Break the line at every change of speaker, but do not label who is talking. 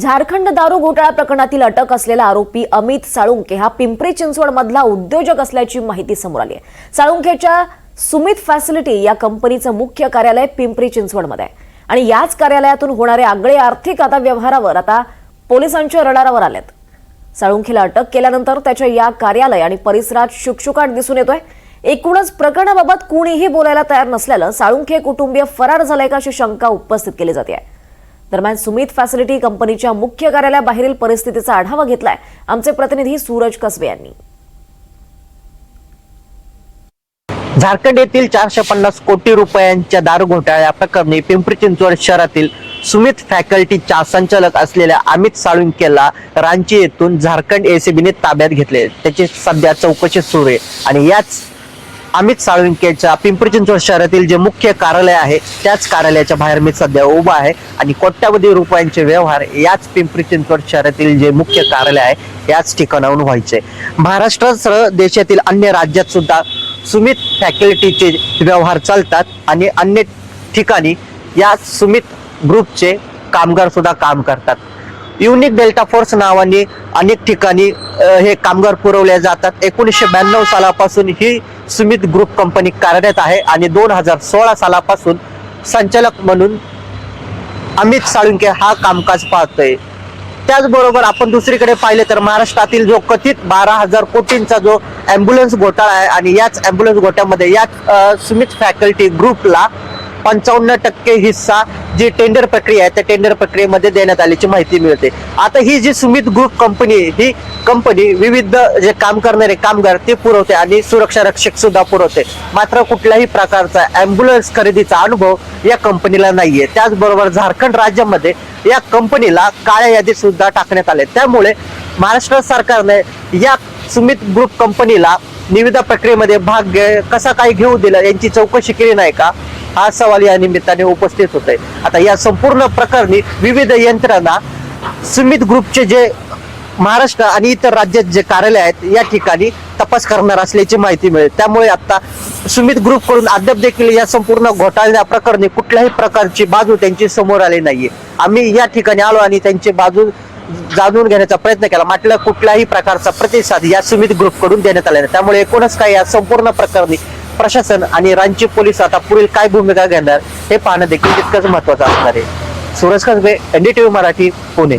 झारखंड दारू घोटाळा प्रकरणातील अटक असलेला आरोपी अमित साळुंके हा पिंपरी चिंचवड मधला उद्योजक असल्याची माहिती समोर आली आहे. साळुंखेच्या सुमित फॅसिलिटी या कंपनीचं मुख्य कार्यालय पिंपरी चिंचवडमध्ये आहे. आणि याच कार्यालयातून होणारे आगळे आर्थिक आता व्यवहारावर आता पोलिसांच्या रडारावर आलेत. साळुंखेला अटक केल्यानंतर त्याच्या या कार्यालय आणि परिसरात शुकशुकाट दिसून येतोय. एकूणच प्रकरणाबाबत कुणीही बोलायला तयार नसल्यानं साळुंखे कुटुंबीय फरार झालंय का अशी शंका उपस्थित केली जाते आहे. दरम्यान सुमित फॅसिलिटी कंपनीच्या मुख्य कार्यालयाबाहेरील परिस्थितीचा आढावा घेतलाय. आमचे प्रतिनिधी सूरज कसबे यांनी.
झारखंड येथील चारशे पन्नास कोटी रुपयांच्या दारू घोटाळ्या प्रकरणी पिंपरी चिंचवड शहरातील सुमित फॅकल्टीच्या संचालक असलेल्या अमित साळुंकेला रांची येथून झारखंड एसीबीने ताब्यात घेतले. त्याची सध्या चौकशी सुरू आहे आणि याच अमित साळुंकेच्या पिंपरी चिंचवड शहरातील जे मुख्य कार्यालय आहे त्याच कार्यालयाच्या बाहेर मी सध्या उभा आहे. आणि कोट्यावधी रुपयांचे व्यवहार याच पिंपरी चिंचवड शहरातील जे मुख्य कार्यालय आहे याच ठिकाणाहून व्हायचे. महाराष्ट्रासह देशातील अन्य राज्यात सुद्धा सुमित फॅकल्टीचे व्यवहार चालतात आणि अन्य ठिकाणी या सुमित ग्रुपचे कामगार सुद्धा काम करतात. युनिक डेल्टा फोर्स नावाने अनेक ठिकाणी हे कामगार पुरवले जातात. एकोणीसशे ब्याण्णव सालापासून ही सुमित ग्रुप कंपनी कार्यरत आहे आणि दोन हजार सोळा सालापासून संचालक म्हणून अमित साळुंके हा कामकाज पाहतोय. त्याचबरोबर आपण दुसरीकडे पाहिले तर महाराष्ट्रातील जो कथित बारा हजार कोटींचा जो अँब्युलन्स घोटाळा आहे आणि याच अँब्युलन्स घोटाळ्यामध्ये याच सुमित फॅकल्टी ग्रुपला पंचावन्न टक्के हिस्सा जी टेंडर प्रक्रिया आहे त्या टेंडर प्रक्रियेमध्ये देण्यात आल्याची माहिती मिळते. आता ही जी सुमित ग्रुप कंपनी ही कंपनी विविध जे काम करणारे कामगार ते पुरवते आणि सुरक्षा रक्षक सुद्धा पुरवते. मात्र कुठल्याही प्रकारचा अँब्युलन्स खरेदीचा अनुभव या कंपनीला नाहीये. त्याचबरोबर झारखंड राज्यामध्ये या कंपनीला काळ्या यादीत सुद्धा टाकण्यात आले त्यामुळे महाराष्ट्र सरकारने या सुमित ग्रुप कंपनीला निविदा प्रक्रियेमध्ये भाग घे- कसा काय घेऊ दिला यांची चौकशी केली नाही का? हा सवाल या निमित्ताने उपस्थित होत आहे आता या संपूर्ण प्रकरणी विविध यंत्रणा सुमित ग्रुपचे जे महाराष्ट्र आणि इतर राज्यात जे कार्यालय आहेत या ठिकाणी तपास करणार असल्याची माहिती मिळेल. त्यामुळे आता सुमित ग्रुपकडून अद्याप देखील या संपूर्ण घोटाळ्या प्रकरणी कुठल्याही प्रकारची बाजू त्यांची समोर आली नाहीये. आम्ही या ठिकाणी आलो आणि त्यांची बाजू जाणून घेण्याचा प्रयत्न केला. म्हटलं कुठल्याही प्रकारचा प्रतिसाद या सुमित ग्रुपकडून देण्यात आला नाही. त्यामुळे एकूणच काय या संपूर्ण प्रकरणी प्रशासन आणि रांची पोलीस आता पुढील काय भूमिका घेणार हे पाहणं देखील तितकंच महत्वाचं असणार आहे. सूरज कसबे एनडीटीव्ही मराठी पुणे.